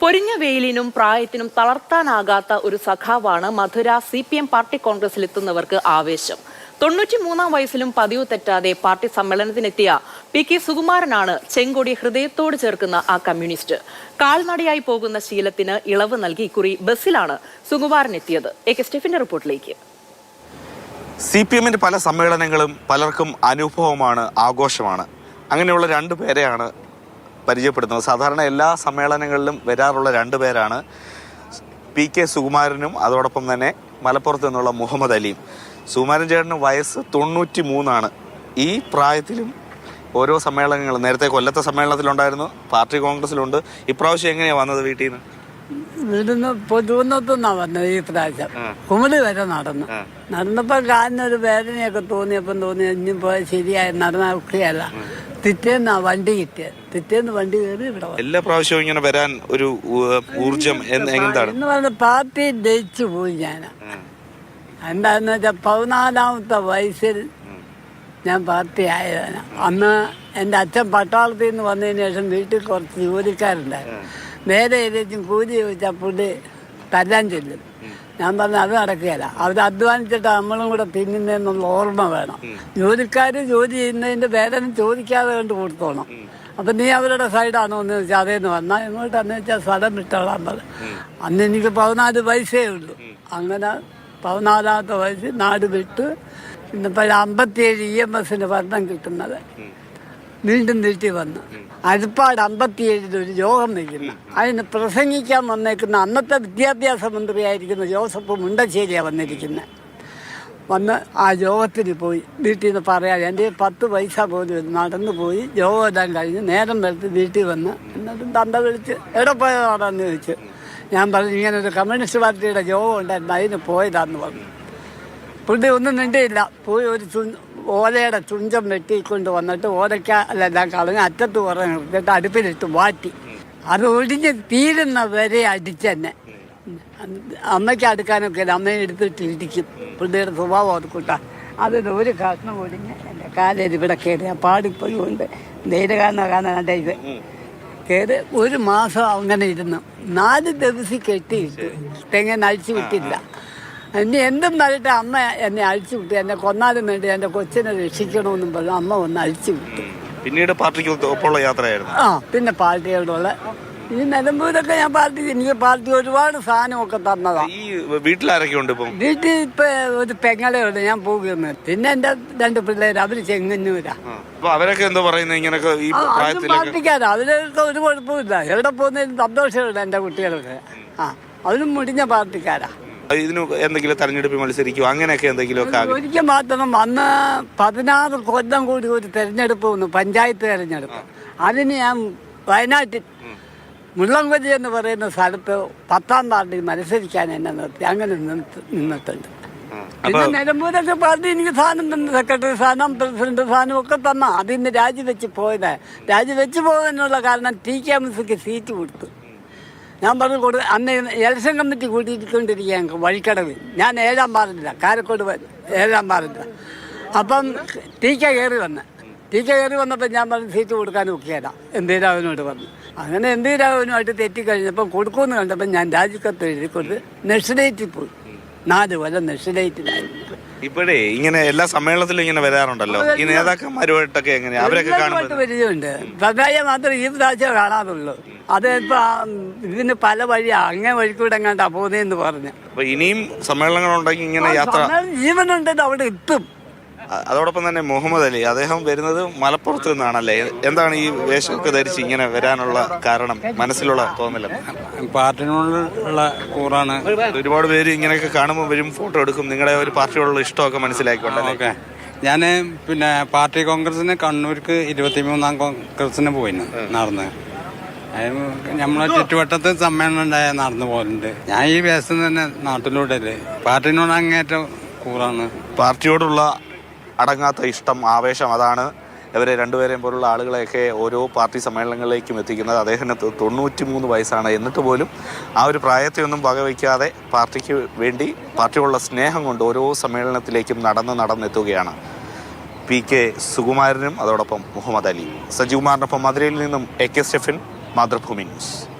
പൊരിഞ്ഞ വെയിലിനും പ്രായത്തിനും തളർത്താനാകാത്ത ഒരു സഖാവാണ് Madurai C P M party കോൺഗ്രസിലെത്തുന്നവർക്ക് ആവേശം. തൊണ്ണൂറ്റിമൂന്നാം വയസ്സിലും പതിവ് തെറ്റാതെ പാർട്ടി സമ്മേളനത്തിനെത്തിയ പി കെ സുകുമാരനാണ് ചെങ്കൊടി ഹൃദയത്തോട് ചേർക്കുന്ന ആ കമ്മ്യൂണിസ്റ്റ്. കാൽനടയായി പോകുന്ന ശീലത്തിന് ഇളവ് നൽകി ഇക്കുറി ബസ്സിലാണ് സുകുമാരൻ എത്തിയത് എ കെ സ്റ്റെഫിന്റെ റിപ്പോർട്ടിലേക്ക്. സി പി എമ്മിന്റെ പല സമ്മേളനങ്ങളും പലർക്കും അനുഭവമാണ് ആഘോഷമാണ്. അങ്ങനെയുള്ള രണ്ടു പേരെയാണ് പരിചയപ്പെടുത്തുന്നത്. സാധാരണ എല്ലാ സമ്മേളനങ്ങളിലും വരാറുള്ള രണ്ടു പേരാണ്. പി കെ സുകുമാരനും അതോടൊപ്പം തന്നെ മലപ്പുറത്ത് നിന്നുള്ള മുഹമ്മദ് അലിയും. സുകുമാരൻ ചേട്ടന് വയസ്സ് തൊണ്ണൂറ്റി മൂന്നാണ് ഈ പ്രായത്തിലും ഓരോ സമ്മേളനങ്ങളും നേരത്തെ കൊല്ലത്തെ സമ്മേളനത്തിലുണ്ടായിരുന്നു പാർട്ടി കോൺഗ്രസിലുണ്ട്. ഇപ്രാവശ്യം എങ്ങനെയാണ് വന്നത് വീട്ടിൽ നിന്ന് ഇവിടുന്ന് പൊതുവന്നത്തുനിന്നാ വന്നത് ഈ പ്രാവശ്യം. കുമളി വരെ നടന്നു. നടന്നപ്പോ കാലിനൊരു വേദനയൊക്കെ തോന്നിയപ്പം തോന്നി പോയാൽ ശരിയായി നടന്ന ഒക്കെയല്ല. തിറ്റേന്നാ വണ്ടി കിട്ടിയത് തിറ്റേന്ന് വണ്ടി കയറി ഇവിടെ വന്നു. എല്ലാ പ്രാവശ്യവും ഇങ്ങനെ വരാൻ ഒരു ഊർജം എന്ന് എന്താണ് എന്ന് പറഞ്ഞ പാർട്ടി ജയിച്ചു പോയി ഞാൻ എന്താന്ന് വെച്ചാൽ പതിനാലാമത്തെ വയസ്സിൽ ഞാൻ പാർട്ടി ആയതാണ്. അന്ന് എന്റെ അച്ഛൻ പട്ടാളത്തിൽ നിന്ന് വന്നതിന് ശേഷം വീട്ടിൽ കുറച്ച് ജോലിക്കാരുണ്ടായിരുന്നു. നേരെ ഏകദേശം കൂലി ചോദിച്ചാൽ പുള്ളി തല്ലാൻ ചെല്ലും. ഞാൻ പറഞ്ഞ അത് നടക്കുകയില്ല. അവർ അധ്വാനിച്ചിട്ട് നമ്മളും കൂടെ തിന്നുന്നതെന്നുള്ള ഓർമ്മ വേണം. ജോലിക്കാർ ജോലി ചെയ്യുന്നതിന്റെ വേദന ചോദിക്കാതെ കണ്ട് കൊടുത്തോണം. അപ്പം നീ അവരുടെ സൈഡാണോ എന്ന് ചോദിച്ചാൽ അതേന്ന് വന്നാൽ എങ്ങോട്ടാന്ന് വെച്ചാൽ സ്ഥലം വിട്ടോളാൻ പറഞ്ഞു അന്ന് എനിക്ക് പതിനാല് വയസ്സേ ഉള്ളൂ. അങ്ങനെ പതിനാലാമത്തെ വയസ്സ് നാട് വിട്ട് ഇന്നിപ്പോൾ അമ്പത്തിയേഴ് ഇ എം എസിന് ഭരണം കിട്ടുന്നത്. വീണ്ടും നീട്ടി വന്ന്. അരിപ്പാട് അമ്പത്തിയേഴിൽ ഒരു യോഗം വയ്ക്കുന്നു അതിന് പ്രസംഗിക്കാൻ വന്നേക്കുന്ന അന്നത്തെ വിദ്യാഭ്യാസ മന്ത്രിയായിരിക്കുന്ന ജോസഫ് മുണ്ടശ്ശേരിയാണ് വന്നിരിക്കുന്നത് വന്ന് ആ യോഗത്തിന് പോയി. വീട്ടിൽ നിന്ന് പറയാതെ എന്റെ പത്ത് പൈസ പോലും നടന്നു പോയി. യോഗം ഇടാൻ കഴിഞ്ഞ് നേരം വെളുത്ത് വീട്ടിൽ വന്ന് എന്നിട്ട് തന്ത വിളിച്ച് എവിടെ പോയതാണെന്ന് ചോദിച്ചു. ഞാൻ പറഞ്ഞു ഇങ്ങനൊരു ഒരു കമ്മ്യൂണിസ്റ്റ് പാർട്ടിയുടെ യോഗം ഉണ്ടായിരുന്നു അതിന് പോയതാന്ന് പറഞ്ഞു. പുള്ളി ഒന്നും നിണ്ടിയില്ല പോയി ഒരു ഓലയുടെ ചുഞ്ചം വെട്ടിക്കൊണ്ട് വന്നിട്ട് ഓലയ്ക്ക എല്ലാം കളഞ്ഞ് അറ്റത്ത് കുറേ നിർത്തിയിട്ട് അടുപ്പിലിട്ട് വാറ്റി. അത് ഒടിഞ്ഞ് തീരുന്ന വരെ അടിച്ചെന്നെ. അമ്മയ്ക്ക് അടുക്കാനൊക്കെ അമ്മയെ എടുത്തിട്ട് ഇരിക്കും പുള്ളിയുടെ സ്വഭാവം അത് കൂട്ടാ അതിന് ഒരു കഷ്ണം ഒടിഞ്ഞ് എന്റെ കാലേര് ഇവിടെ കയറി. ആ പാടിപ്പോയി കൊണ്ട് ധൈര്യ കാണുന്ന കാണാൻ ഇത്. കയറി ഒരു മാസം അങ്ങനെ ഇരുന്നു. നാല് ദിവസം കെട്ടിയിട്ട് തെങ്ങനെ അഴിച്ചു വിട്ടില്ല. എന്നെ എന്തും നല്ലിട്ട് അമ്മ എന്നെ അഴിച്ചു വിട്ടു. എന്നെ കൊന്നാലും വേണ്ടി എന്റെ കൊച്ചിനെ രക്ഷിക്കണമെന്നും പറഞ്ഞു. അമ്മ ഒന്ന് അഴിച്ചു വിട്ടു. പിന്നീട് പാർട്ടിക്ക് ഒപ്പമുള്ള യാത്രയായിരുന്നു. ആ പിന്നെ പാർട്ടിയോടുള്ള ഈ നിലമ്പൂരൊക്കെ ഞാൻ പാർട്ടി എനിക്ക് പാർട്ടി ഒരുപാട് സാധനമൊക്കെ തന്നതാ. ഈ വീട്ടിലാരൊക്കെ ഉണ്ട് ഇപ്പം? വീട്ടിൽ ഇപ്പൊ ഒരു പെങ്ങളെ ഉള്ളു ഞാൻ പോകുന്നു പിന്നെ എന്റെ രണ്ട് പിള്ളേർ അവർ ചെങ്ങന്നൂരാ. അവരൊക്കെ എന്താ പറയുന്നത് ഇങ്ങനൊക്കെ ഈ പാർട്ടിക്കാരാ. അവരൊക്കെ ഒരു കുഴപ്പമില്ല എവിടെ പോകുന്നതിന് സന്തോഷമുണ്ട് എന്റെ കുട്ടികൾക്ക്. ആ അവരും മുടിഞ്ഞ പാർട്ടിക്കാരാ. ഇതിന് എന്തെങ്കിലും തെരഞ്ഞെടുപ്പിൽ മത്സരിക്കുമോ അങ്ങനെയൊക്കെ എന്തെങ്കിലുമൊക്കെ ഒരിക്കലും ഒരിക്കൽ മാത്രം വന്ന് പതിനാറ് കൊല്ലം കൂടി ഒരു തെരഞ്ഞെടുപ്പ് വന്നു പഞ്ചായത്ത് തെരഞ്ഞെടുപ്പ്. അതിന് ഞാൻ വയനാട്ടിൽ മുള്ളംകൊല്ലി എന്ന് പറയുന്ന സ്ഥലത്ത് പത്താം പാർട്ടി മത്സരിക്കാൻ എന്നെ നിർത്തി അങ്ങനെ നിന്നിട്ടുണ്ട്. പിന്നെ നിലമ്പൂരൊക്കെ പാർട്ടി എനിക്ക് സ്ഥാനം തന്നു സെക്രട്ടറി സ്ഥാനം പ്രസിഡന്റ് സ്ഥാനം ഒക്കെ തന്ന അതിന്ന് രാജിവെച്ച് പോയത്. രാജിവെച്ച് പോകാനുള്ള കാരണം ടി കെ എം എംസിക്ക് സീറ്റ് കൊടുത്തു. ഞാൻ പറഞ്ഞു കൊടു അന്ന് ഇലക്ഷൻ കമ്മിറ്റി കൂട്ടിക്കൊണ്ടിരിക്കുക ഞങ്ങൾക്ക് വഴിക്കടവ്. ഞാൻ ഏഴാം പാറില്ല കാരക്കോട് ഏഴാം പാറില്ല അപ്പം ടി കെ കയറി വന്ന്. ടി കെ കയറി വന്നപ്പോൾ ഞാൻ പറഞ്ഞു സീറ്റ് കൊടുക്കാൻ ഒക്കെയല്ല എന്തീരാവിനോട് പറഞ്ഞു. അങ്ങനെ എന്തീരാവിനുമായിട്ട് തെറ്റിക്കഴിഞ്ഞപ്പം കൊടുക്കുമെന്ന് കണ്ടപ്പോൾ ഞാൻ രാജിക്കത്ത് എഴുതി കൊടുത്ത് പോയി. നാല് കൊല്ലം നെക്സ്റ്റഡേറ്റിലായിരുന്നു ഇപ്പോഴേ ഇങ്ങനെ എല്ലാ സമ്മേളനത്തിലും ഇങ്ങനെ വരാറുണ്ടല്ലോ. ഈ നേതാക്കന്മാരുമായിട്ടൊക്കെ എങ്ങനെയാ? അവരൊക്കെ കാണുമ്പോൾ പരിചയമുണ്ട്. പ്രധായ മാത്രം ഈ പ്രാവശ്യം കാണാറുള്ളൂ. അത് ഇപ്പൊ ഇതിന് പല വഴിയാ. അങ്ങേ വഴിക്കൂടെ എങ്ങാണ്ടാ പോകുന്നതെന്ന് പറഞ്ഞു. അപ്പൊ ഇനിയും സമ്മേളനങ്ങളുണ്ടെങ്കിൽ ഇങ്ങനെ യാത്ര ജീവനുണ്ടെങ്കിൽ അവിടെ എത്തും. അതോടൊപ്പം തന്നെ മുഹമ്മദ് അലി അദ്ദേഹം വരുന്നത് മലപ്പുറത്ത് നിന്നാണല്ലേ? എന്താണ് ഈ വേഷമൊക്കെ ധരിച്ച് ഇങ്ങനെ വരാനുള്ള കാരണം മനസ്സിലുള്ള തോന്നല പാർട്ടിനോടുള്ള കൂറാണ്. ഒരുപാട് പേര് ഇങ്ങനെയൊക്കെ കാണുമ്പോൾ വരും ഫോട്ടോ എടുക്കും. നിങ്ങളുടെ ഒരു പാർട്ടിയോടുള്ള ഇഷ്ടമൊക്കെ മനസ്സിലാക്കിക്കൊണ്ടല്ലേ ഓക്കെ. ഞാൻ പിന്നെ പാർട്ടി കോൺഗ്രസിന് കണ്ണൂർക്ക് ഇരുപത്തിമൂന്നാം കോൺഗ്രസിന് പോയിന് നടന്ന്. നമ്മളെ ചുറ്റുവട്ടത്ത് സമ്മേളനം ഉണ്ടായ നടന്നു പോലുണ്ട് ഞാൻ ഈ വേഷം തന്നെ നാട്ടിലൂടെ അല്ലേ പാർട്ടിനോട് അങ്ങേറ്റം കൂറാണ്. പാർട്ടിയോടുള്ള അടങ്ങാത്ത ഇഷ്ടം ആവേശം അതാണ് ഇവരെ രണ്ടുപേരെയും പോലുള്ള ആളുകളെയൊക്കെ ഓരോ പാർട്ടി സമ്മേളനങ്ങളിലേക്കും എത്തിക്കുന്നത്. അദ്ദേഹത്തിന് തൊണ്ണൂറ്റി മൂന്ന് വയസ്സാണ്. എന്നിട്ട് പോലും ആ ഒരു പ്രായത്തെ ഒന്നും വകവയ്ക്കാതെ പാർട്ടിക്ക് വേണ്ടി പാർട്ടിയോടുള്ള സ്നേഹം കൊണ്ട് ഓരോ സമ്മേളനത്തിലേക്കും നടന്ന് നടന്നെത്തുകയാണ് പി കെ സുകുമാരനും അതോടൊപ്പം മുഹമ്മദ് അലി. സജീവ്കുമാറിനൊപ്പം മധുരയിൽ നിന്നും A K Stephin. Mathrubhumi news.